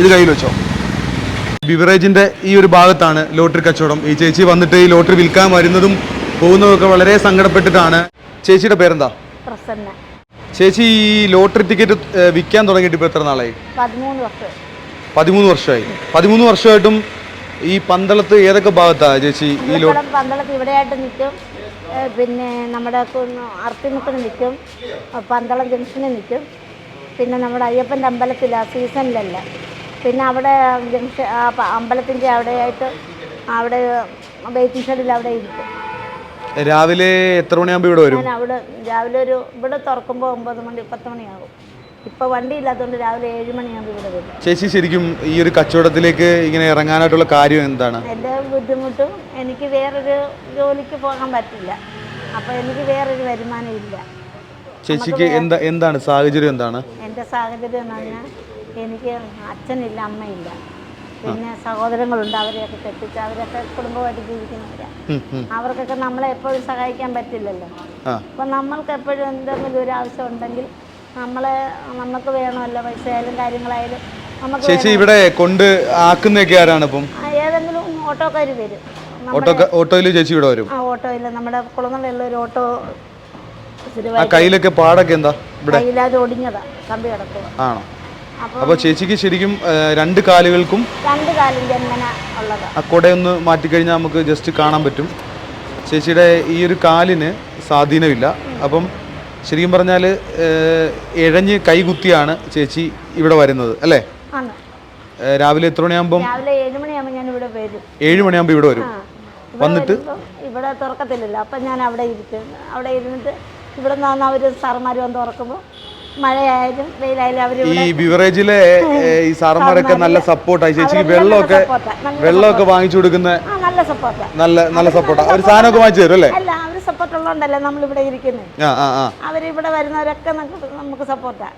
ഇത് കയ്യിൽ വെച്ചോ. ബിവറേജിന്റെ ഈ ഒരു ഭാഗത്താണ് ലോട്ടറി കച്ചവടം. ഈ ചേച്ചി വന്നിട്ട് ഈ ലോട്ടറി വിൽക്കാൻ വരുന്നതും പോകുന്നതൊക്കെ വളരെ സങ്കടപ്പെട്ടിട്ടാണ്. ചേച്ചിയുടെ പേരെന്താ? പ്രസന്ന. ചേച്ചി ഈ ലോട്ടറി ടിക്കറ്റ് വിൽക്കാൻ തുടങ്ങിയിട്ട് ഇപ്പോൾ എത്ര നാളായി? പതിമൂന്ന് വർഷം. പതിമൂന്ന് വർഷമായി. പതിമൂന്ന് വർഷമായിട്ടും ഈ പന്തളത്ത് ഏതൊക്കെ ഭാഗത്താ ചേച്ചി ഈ ലോട്ടറി പന്തളത്ത് ഇവിടെയായിട്ട് നിൽക്കും. പിന്നെ നമ്മുടെ അർത്തിമുക്കിന് നിൽക്കും. പന്തളം ജംഗ്ഷനിൽ നിൽക്കും. പിന്നെ നമ്മുടെ അയ്യപ്പന്റെ അമ്പലത്തിലാണ് സീസണിലല്ല. പിന്നെ അവിടെ ജംഗ്ഷൻ അമ്പലത്തിന്റെ അവിടെയായിട്ട് അവിടെ വെയിറ്റിംഗ് ഷെഡിൽ അവിടെ ഇരിക്കും. രാവിലെ എത്ര മണിയാകുമ്പോൾ ഇവിടെ വരും? അവിടെ രാവിലെ ഒരു ഇവിടെ തുറക്കുമ്പോൾ ഒമ്പത് മണി പത്ത് മണിയാകും. ഇപ്പൊ വണ്ടി ഇല്ലാത്തതുകൊണ്ട് രാവിലെ ഏഴ് മണിയാകുമ്പോൾ ഇവിടെ വരും. ചേച്ചി ശരിക്കും ഈ ഒരു കച്ചവടത്തിലേക്ക് ഇങ്ങനെ ഇറങ്ങാനായിട്ടുള്ള കാര്യം എന്താണ്? എന്റെ ബുദ്ധിമുട്ടും എനിക്ക് വേറൊരു ജോലിക്ക് പോകാൻ പറ്റില്ല. അപ്പൊ എനിക്ക് വേറൊരു വരുമാനം ഇല്ല. ചേച്ചിക്ക് എന്താ എന്താണ്? സാഹചര്യം എന്താണ്? എന്റെ സാഹചര്യം എന്ന് പറഞ്ഞാൽ എനിക്ക് അച്ഛനില്ല അമ്മയില്ല. പിന്നെ സഹോദരങ്ങളുണ്ട് അവരെയൊക്കെ കെട്ടിച്ച് അവരൊക്കെ കുടുംബമായിട്ട് ജീവിക്കുന്നവരാണ്. അവർക്കൊക്കെ നമ്മളെ എപ്പോഴും സഹായിക്കാൻ പറ്റില്ലല്ലോ. അപ്പൊ നമ്മൾക്ക് എപ്പോഴും എന്തെങ്കിലും ഒരു ആവശ്യം ഉണ്ടെങ്കിൽ നമ്മളെ നമുക്ക് വേണമല്ലോ പൈസ ആയാലും കാര്യങ്ങളായാലും നമുക്ക് ചേച്ചി ഇവിടെ കൊണ്ട് ആക്കുന്നൊക്കെ ആരാണ് ഇപ്പം ഏതെങ്കിലും ഓട്ടോക്കാർ വരും. ഓട്ടോ ഓട്ടോയിൽ ചേച്ചി ഇവിടെ വരും. ആ ഓട്ടോയിൽ നമ്മുടെ കുളങ്ങളുള്ള ഒരു ഓട്ടോ കയ്യിലൊക്കെ പാടൊക്കെ എന്താ കയ്യിലാതെ ഒടിഞ്ഞതാ കമ്പി കിടക്കുക ആണോ? അപ്പോൾ ചേച്ചിക്ക് ശരിക്കും രണ്ട് കാലുകൾക്കും രണ്ട് കാലിന്റെ ജന്മന ഉള്ളതാ. ആ കുടയൊന്ന് മാറ്റിക്കഴിഞ്ഞാൽ നമുക്ക് ജസ്റ്റ് കാണാൻ പറ്റും. ചേച്ചിയുടെ ഈ ഒരു കാലിന് സ്വാധീനമില്ല. അപ്പം ശരിക്കും പറഞ്ഞാൽ ഇഴഞ്ഞ് കൈകുത്തിയാണ് ചേച്ചി ഇവിടെ വരുന്നത് അല്ലേ? രാവിലെ എത്ര മണിയാകുമ്പം ഏഴ് മണിയാകുമ്പോൾ ഇവിടെ വരും. വന്നിട്ട്? ഇവിടെ തുറക്കത്തില്ലല്ലോ. അപ്പം ഞാൻ അവിടെ ഇരിക്കും. അവിടെ ഇരുന്നിട്ട് ഇവിടെ നിന്ന് അവർ സാറുമാർ വന്ന് തുറക്കുമ്പോൾ മഴയായാലും വെയിലായാലും അവർ ഈ ബിവറേജിലെ ഈ സാറന്മാരൊക്കെ നല്ല സപ്പോർട്ടായി ചേച്ചിക്ക് വെള്ളമൊക്കെ വെള്ളമൊക്കെ വാങ്ങിച്ചു കൊടുക്കുന്ന നല്ല നല്ല നല്ല സപ്പോർട്ടാണ് അവർ സാധനമൊക്കെ വാങ്ങിച്ചു തരും അല്ലേ? അല്ല അവർ സപ്പോർട്ട് ഉള്ളതുകൊണ്ടല്ലേ നമ്മളിവിടെ ഇരിക്കുന്നത് ആ ആ ആ. അവരിവിടെ വരുന്നവരൊക്കെ നമുക്ക്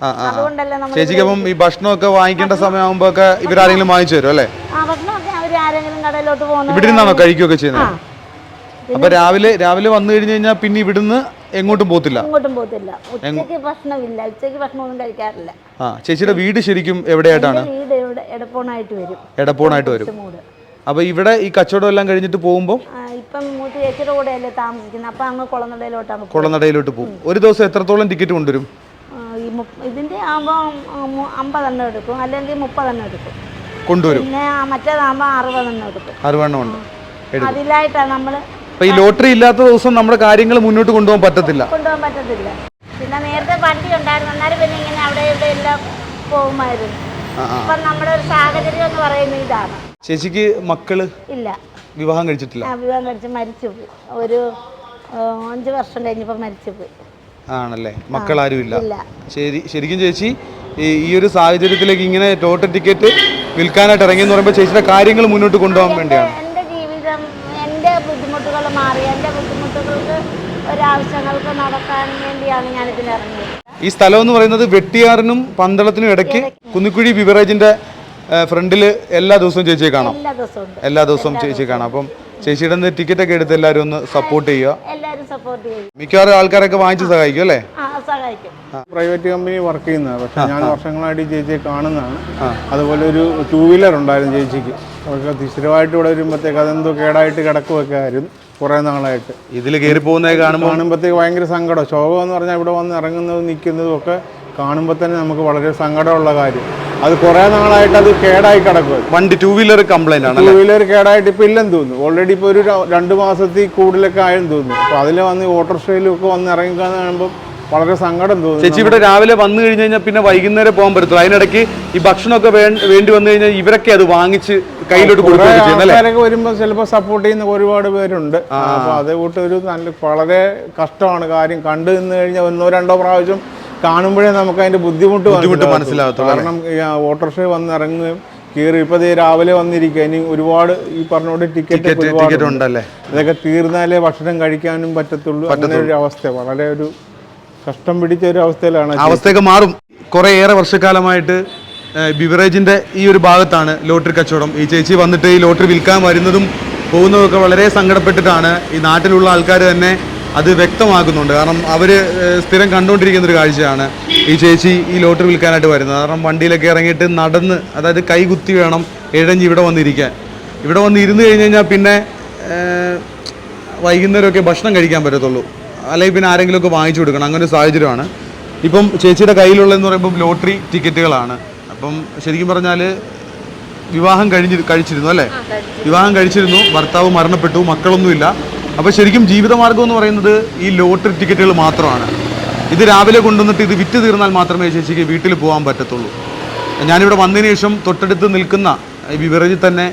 ആ. അതുകൊണ്ടല്ലേ നമ്മൾ ചേച്ചിക്ക് അപ്പം ഈ ഭക്ഷണമൊക്കെ വാങ്ങിക്കേണ്ട സമയമാകുമ്പോ ഒക്കെ ഇവരാരെങ്കിലും വാങ്ങിച്ചു തരും അല്ലേ? ആ ഭക്ഷണമൊക്കെ അവർ ആരെങ്കിലും കടയിലോട്ട് പോകുന്നു ഇവിടെ നിന്നാണോ കഴിക്കുകയൊക്കെ ചെയ്യുന്നത്? അപ്പൊ രാവിലെ രാവിലെ വന്നു കഴിഞ്ഞു കഴിഞ്ഞാൽ പിന്നെ ഇവിടുന്ന് എങ്ങോട്ടും പോകത്തില്ല? എങ്ങോട്ടും പോകത്തില്ല. ഉച്ചയ്ക്ക് ഭക്ഷണമില്ല ഉച്ചയ്ക്ക് ഭക്ഷണമൊന്നും കഴിക്കാറില്ല. ആ ചേച്ചിയുടെ വീട് ശരിക്കും എവിടെയായിട്ടാണ്? എന്റെ വീട് ഇവിടെ എടപ്പോണായിട്ട് വരും. എടപ്പോണായിട്ട് വരും. മൂട്. അപ്പൊ ഇവിടെ ഈ കച്ചവടം എല്ലാം കഴിഞ്ഞിട്ട് പോകുമ്പോൾ ആ, ഇപ്പം മൂത്ത് ചേച്ചിയുടെ കൂടെയല്ലേ താമസിക്കുന്നത്. അപ്പം അങ്ങ് കുളനടയിലോട്ടാണ് പോകും കുളനടയിലോട്ട് പോകും. ഒരു ദിവസം എത്രത്തോളം ടിക്കറ്റ് കൊണ്ടുവരും? ഇതിന്റെ മുപ്പ ഇതിന്റെ ആകുമ്പോൾ അമ്പതെണ്ണം എടുക്കും. അല്ലെങ്കിൽ മുപ്പതെണ്ണം എടുക്കും. കൊണ്ടുവരും. പിന്നെ ആ മറ്റേതാകുമ്പോൾ അറുപതെണ്ണം എടുക്കും. അറുപെണ്ണം ഉണ്ട്. അതിലായിട്ടാണ് നമ്മൾ അപ്പൊ ഈ ലോട്ടറി ഇല്ലാത്ത ദിവസം നമ്മുടെ കാര്യങ്ങൾ മുന്നോട്ട് കൊണ്ടുപോകാൻ പറ്റത്തില്ല. കൊണ്ടുപോകാൻ പറ്റത്തില്ല. പിന്നെ നേരത്തെ വണ്ടി ഉണ്ടായിരുന്നു. അന്നേരം പിന്നെ ഇങ്ങനെ അവിടെ ഇവിടെ എല്ലാം പോകുമായിരുന്നു. ആ, ആ. അപ്പം നമ്മുടെ ഒരു സാഹചര്യം എന്ന് പറയുന്നത് ഇതാണ്. ചേച്ചിക്ക് മക്കൾ ഇല്ല. വിവാഹം കഴിച്ചിട്ടില്ല? ആ വിവാഹം കഴിച്ച് മരിച്ചുപോയി ഒരു ആ, അഞ്ച് വർഷം കഴിഞ്ഞപ്പോൾ മരിച്ചുപോയി ആണല്ലേ? മക്കളാരും ഇല്ല ഇല്ല. ശരി ശരിക്കും ചേച്ചി ഈ ഈ ഒരു സാഹചര്യത്തിലേക്ക് ഇങ്ങനെ ടോട്ടൽ ടിക്കറ്റ് വിൽക്കാനായിട്ട് ഇറങ്ങിയെന്ന് പറയുമ്പോൾ ചേച്ചിയുടെ കാര്യങ്ങൾ മുന്നോട്ട് കൊണ്ടുപോകാൻ വേണ്ടിയാണ്. ബുദ്ധിമുട്ടുകൾ മാറി. എന്റെ ബുദ്ധിമുട്ടുകൾക്ക് ഒരാവശ്യങ്ങൾക്ക് നടക്കാൻ വേണ്ടിയാണ് ഞാൻ ഇറങ്ങിയത്. ഈ സ്ഥലം എന്ന് പറയുന്നത് വെട്ടിയാറിനും പന്തളത്തിനും ഇടയ്ക്ക് കുന്നിക്കുഴി ബിവറേജിന്റെ ഫ്രണ്ടിൽ എല്ലാ ദിവസവും ചേച്ചി കാണാം. എല്ലാ ദിവസവും ചേച്ചി എല്ലാ ദിവസവും ചേച്ചിയെ കാണാം. അപ്പം ചേച്ചിയുടെ ടിക്കറ്റ് ഒക്കെ എടുത്ത് എല്ലാവരും ഒന്ന് സപ്പോർട്ട് ചെയ്യുക. എല്ലാവരും സപ്പോർട്ട് ചെയ്യും മിക്കവാറും ആൾക്കാരൊക്കെ വാങ്ങിച്ച് സഹായിക്കും അല്ലേ? ആ സഹായിക്കും. പ്രൈവറ്റ് കമ്പനി വർക്ക് ചെയ്യുന്നത്. പക്ഷെ ഞാൻ വർഷങ്ങളായിട്ട് ഈ ചേച്ചിയെ കാണുന്നതാണ്. അതുപോലെ ഒരു ടൂ വീലർ ഉണ്ടായിരുന്നു ചേച്ചിക്ക്. അവർക്ക് സ്ഥിരമായിട്ട് ഇവിടെ വരുമ്പോഴത്തേക്ക് അതെന്തോ കേടായിട്ട് കിടക്കുകയൊക്കെ ആയിരുന്നു. കുറേ നാളായിട്ട്. ഇതിൽ കയറി പോകുന്നത് കാണുമ്പോൾ കാണുമ്പോഴത്തേക്ക് ഭയങ്കര സങ്കടം. ശോകം എന്ന് പറഞ്ഞാൽ ഇവിടെ വന്ന് ഇറങ്ങുന്നതും നിൽക്കുന്നതും ഒക്കെ കാണുമ്പോൾ തന്നെ നമുക്ക് വളരെ സങ്കടമുള്ള കാര്യം. അത് കുറേ നാളായിട്ട് അത് കേടായി കിടക്കുക വണ്ടി ടൂ വീലർ കംപ്ലൈന്റ് ആണ് ടൂ വീലർ കേടായിട്ട് ഇപ്പോൾ ഇല്ലെന്ന് തോന്നുന്നു. ഓൾറെഡി ഇപ്പോൾ ഒരു രണ്ട് മാസത്തിൽ കൂടുതലൊക്കെ ആയെന്ന് തോന്നുന്നു. അപ്പോൾ അതിൽ വന്ന് ഓട്ടോറിക്ഷയിലും ഒക്കെ വന്ന് ഇറങ്ങിക്കാന്ന് കാണുമ്പോൾ വളരെ സങ്കടം തോന്നുന്നു. ചേച്ചി ഇവിടെ രാവിലെ വന്നു കഴിഞ്ഞു കഴിഞ്ഞാൽ പിന്നെ വൈകുന്നേരം പോകാൻ പറ്റത്തുള്ളൂ. അതിനിടയ്ക്ക് ഈ ഭക്ഷണമൊക്കെ വേണ്ടി വന്നു കഴിഞ്ഞാൽ ഇവരൊക്കെ അത് വാങ്ങിച്ച് കയ്യിലോട്ട് കൊടുക്കുകയൊക്കെ വരുമ്പോൾ ചിലപ്പോൾ സപ്പോർട്ട് ചെയ്യുന്ന ഒരുപാട് പേരുണ്ട്. അപ്പോൾ അതേ കൂട്ട് ഒരു നല്ല വളരെ കഷ്ടമാണ് കാര്യം. കണ്ടു നിന്ന് കഴിഞ്ഞാൽ ഒന്നോ രണ്ടോ പ്രാവശ്യം കാണുമ്പോഴേ നമുക്ക് അതിന്റെ ബുദ്ധിമുട്ട് ബുദ്ധിമുട്ട് മനസ്സിലാവത്തുള്ളൂ. കാരണം ഓട്ടോറിക്ഷ വന്നിറങ്ങുകയും കീറി ഇപ്പം രാവിലെ വന്നിരിക്കുക ഇനി ഒരുപാട് ഈ പറഞ്ഞോട് ടിക്കറ്റ് ടിക്കറ്റ് ടിക്കറ്റ് ഉണ്ടല്ലേ? ഇതൊക്കെ തീർന്നാലേ ഭക്ഷണം കഴിക്കാനും പറ്റത്തുള്ളൂ. അങ്ങനെ ഒരു അവസ്ഥ വളരെ ഒരു കഷ്ടം പിടിച്ച ഒരു അവസ്ഥയിലാണ് അവസ്ഥയൊക്കെ മാറും. കുറേ ഏറെ വർഷക്കാലമായിട്ട് ബിവറേജിന്റെ ഈ ഒരു ഭാഗത്താണ് ലോട്ടറി കച്ചവടം. ഈ ചേച്ചി വന്നിട്ട് ഈ ലോട്ടറി വിൽക്കാൻ വരുന്നതും പോകുന്നതൊക്കെ വളരെ സങ്കടപ്പെട്ടിട്ടാണ് ഈ നാട്ടിലുള്ള ആൾക്കാർ തന്നെ അത് വ്യക്തമാക്കുന്നുണ്ട്. കാരണം അവർ സ്ഥിരം കണ്ടുകൊണ്ടിരിക്കുന്ന ഒരു കാഴ്ചയാണ് ഈ ചേച്ചി ഈ ലോട്ടറി വിൽക്കാനായിട്ട് വരുന്നത്. കാരണം വണ്ടിയിലൊക്കെ ഇറങ്ങിയിട്ട് നടന്ന് അതായത് കൈകുത്തി വേണം ഇഴഞ്ഞ് ഇവിടെ വന്നിരിക്കാൻ. ഇവിടെ വന്ന് ഇരുന്ന് കഴിഞ്ഞ് കഴിഞ്ഞാൽ പിന്നെ വൈകുന്നേരമൊക്കെ ഭക്ഷണം കഴിക്കാൻ പറ്റത്തുള്ളൂ. അല്ലെങ്കിൽ പിന്നെ ആരെങ്കിലുമൊക്കെ വാങ്ങിച്ചു കൊടുക്കണം. അങ്ങനെ ഒരു സാഹചര്യമാണ്. ഇപ്പം ചേച്ചിയുടെ കയ്യിലുള്ളതെന്ന് പറയുമ്പോൾ ലോട്ടറി ടിക്കറ്റുകളാണ്. അപ്പം ശരിക്കും പറഞ്ഞാൽ വിവാഹം കഴിഞ്ഞി കഴിച്ചിരുന്നു അല്ലേ? വിവാഹം കഴിച്ചിരുന്നു. ഭർത്താവ് മരണപ്പെട്ടു. മക്കളൊന്നുമില്ല. അപ്പോൾ ശരിക്കും ജീവിതമാർഗം എന്ന് പറയുന്നത് ഈ ലോട്ടറി ടിക്കറ്റുകൾ മാത്രമാണ്. ഇത് രാവിലെ കൊണ്ടുവന്നിട്ട് ഇത് വിറ്റ് തീർന്നാൽ മാത്രമേ ചേച്ചിക്ക് വീട്ടിൽ പോകാൻ പറ്റത്തുള്ളൂ. ഞാനിവിടെ വന്നതിന് ശേഷം തൊട്ടടുത്ത് നിൽക്കുന്ന ഈ വിവറേജിൽ തന്നെ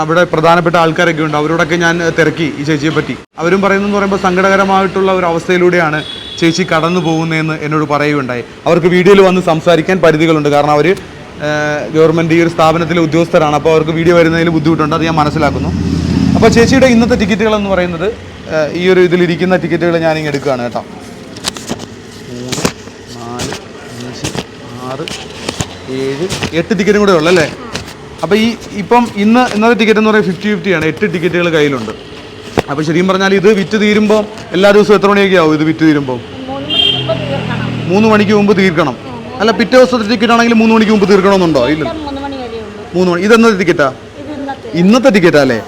അവിടെ പ്രധാനപ്പെട്ട ആൾക്കാരൊക്കെ ഉണ്ട്. അവരോടൊക്കെ ഞാൻ തിരക്കി ഈ ചേച്ചിയെ പറ്റി. അവരും പറയുന്നതെന്ന് പറയുമ്പോൾ സങ്കടകരമായിട്ടുള്ള ഒരു അവസ്ഥയിലൂടെയാണ് ചേച്ചി കടന്നു പോകുന്നതെന്ന് എന്നോട് പറയുകയുണ്ടായി. അവർക്ക് വീഡിയോയിൽ വന്ന് സംസാരിക്കാൻ പരിധികളുണ്ട്. കാരണം അവർ ഗവൺമെന്റ് ഈ ഒരു സ്ഥാപനത്തിലെ ഉദ്യോഗസ്ഥരാണ്. അപ്പോൾ അവർക്ക് വീഡിയോ വരുന്നതിൽ ബുദ്ധിമുട്ടുണ്ട്. അത് ഞാൻ മനസ്സിലാക്കുന്നു. അപ്പോൾ ചേച്ചിയുടെ ഇന്നത്തെ ടിക്കറ്റുകൾ എന്ന് പറയുന്നത് ഈ ഒരു ഇതിലിരിക്കുന്ന ടിക്കറ്റുകൾ ഞാനിങ്ങ് എടുക്കുകയാണ് കേട്ടോ. മൂന്ന് നാല് അഞ്ച് ആറ് ഏഴ് എട്ട് ടിക്കറ്റും കൂടെ ഉള്ളല്ലേ അപ്പോൾ ഈ ഇപ്പം ഇന്ന് ഇന്നത്തെ ടിക്കറ്റ് എന്ന് പറയുന്നത് ഫിഫ്റ്റി ഫിഫ്റ്റിയാണ് എട്ട് ടിക്കറ്റുകൾ കയ്യിലുണ്ട്. അപ്പോൾ ശരിക്കും പറഞ്ഞാൽ ഇത് വിറ്റ് തീരുമ്പോൾ എല്ലാ ദിവസവും എത്ര മണിയൊക്കെ ആവും ഇത് വിറ്റ് തീരുമ്പോൾ മൂന്ന് മണിക്ക് മുമ്പ് തീർക്കണം. അല്ല പിറ്റേ ദിവസത്തെ ടിക്കറ്റ് ആണെങ്കിൽ മൂന്ന് മണിക്ക് മുമ്പ് തീർക്കണമെന്നുണ്ടോ? ഇല്ല. മൂന്ന് മണി. ഇതെന്നത്തെ ടിക്കറ്റാ? ഇന്നത്തെ ടിക്കറ്റാ അല്ലേ?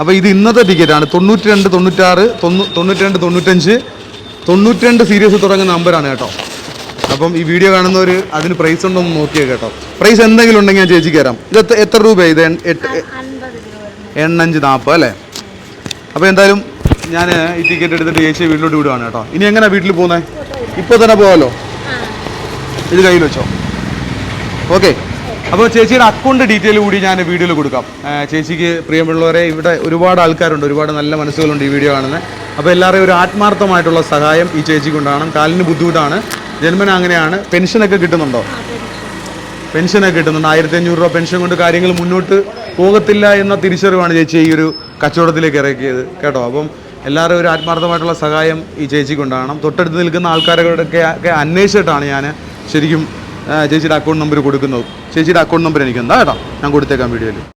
അപ്പോൾ ഇത് ഇന്നത്തെ ടിക്കറ്റാണ്. തൊണ്ണൂറ്റി രണ്ട് തൊണ്ണൂറ്റാറ് തൊണ്ണൂ തൊണ്ണൂറ്റി രണ്ട് തൊണ്ണൂറ്റഞ്ച് തൊണ്ണൂറ്റി രണ്ട് സീരീസ് തുടങ്ങുന്ന നമ്പറാണ് കേട്ടോ. അപ്പം ഈ വീഡിയോ കാണുന്നവർ അതിന് പ്രൈസ് ഉണ്ടോ എന്ന് നോക്കിയേ കേട്ടോ. പ്രൈസ് എന്തെങ്കിലും ഉണ്ടെങ്കിൽ ഞാൻ ചേച്ചിക്ക് തരാം. ഇത് എത്ര- എത്ര രൂപയാണ് ഇത്? എണ്ണഞ്ച് നാൽപ്പത് അല്ലേ? അപ്പോൾ എന്തായാലും ഞാൻ ഈ ടിക്കറ്റ് എടുത്തിട്ട് ചേച്ചിയെ വീട്ടിലോട്ട് വിടുവാണ് കേട്ടോ. ഇനി എങ്ങനെയാണ് വീട്ടിൽ പോകുന്നത് ഇപ്പോൾ തന്നെ പോകാമല്ലോ ഇത് കയ്യിൽ വെച്ചോ. ഓക്കെ അപ്പോൾ ചേച്ചിയുടെ അക്കൗണ്ട് ഡീറ്റെയിൽ കൂടി ഞാൻ വീഡിയോയിൽ കൊടുക്കാം. ചേച്ചിക്ക് പ്രിയമുള്ളവരെ ഇവിടെ ഒരുപാട് ആൾക്കാരുണ്ട്. ഒരുപാട് നല്ല മനസ്സുകളുണ്ട് ഈ വീഡിയോ കാണുന്നത് അപ്പോൾ എല്ലാവരെയും ഒരു ആത്മാർത്ഥമായിട്ടുള്ള സഹായം ഈ ചേച്ചിക്ക് ഉണ്ടാകണം. കാലിന് ബുദ്ധിമുട്ടാണ്. ജന്മന അങ്ങനെയാണ്. പെൻഷനൊക്കെ കിട്ടുന്നുണ്ടോ? പെൻഷനൊക്കെ കിട്ടുന്നുണ്ട്. ആയിരത്തി അഞ്ഞൂറ് രൂപ പെൻഷൻ കൊണ്ട് കാര്യങ്ങൾ മുന്നോട്ട് പോകത്തില്ല എന്ന തിരിച്ചറിവാണ് ചേച്ചി ഈ ഒരു കച്ചവടത്തിലേക്ക് ഇറക്കിയത്. കേട്ടോ? അപ്പം എല്ലാവരും ഒരു ആത്മാർത്ഥമായിട്ടുള്ള സഹായം ഈ ചേച്ചിക്ക് ഉണ്ടാകണം. തൊട്ടടുത്ത് നിൽക്കുന്ന ആൾക്കാരുടെ ഒക്കെ അന്വേഷിച്ചിട്ടാണ് ഞാൻ ശരിക്കും ചേച്ചിയുടെ അക്കൗണ്ട് നമ്പർ കൊടുക്കുന്നത് ചേച്ചിയുടെ അക്കൗണ്ട് നമ്പർ എനിക്ക് എന്താ കേട്ടോ ഞാൻ കൊടുത്തേക്കാം വീഡിയോയിൽ.